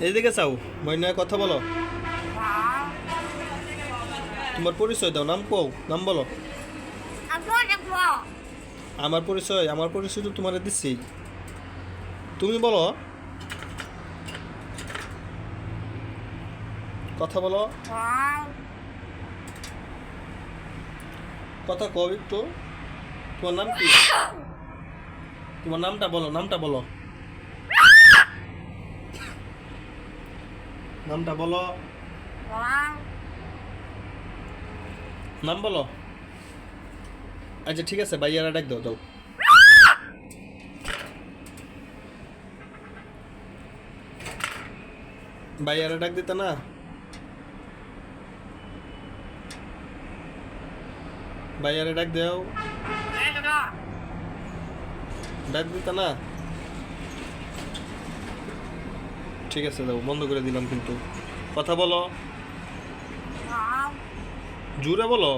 এইদিকে চাও ময়না কথা বলো। তোমার পরিচয় দাও, নাম কও, নাম বলো। আমার পরিচয় আমার পরিচয় তো তোমার দিচ্ছি। তুমি বলো। কথা বলো। কথা কও একটু। তোমার নাম কি? তোমার নামটা বলো নামটা বলো। নামটা বলো। নাম বলো। আচ্ছা ঠিক আছে ভাইয়ারা ডাক দাও দাও। ভাইয়ারা ডাক দিতে না? ভাইয়ারা ডাক দাও। ডাক দিতে না? ঠিক আছে দাও বন্ধ করে দিলাম কিন্তু। কথা বলো। জুড়ে বলো।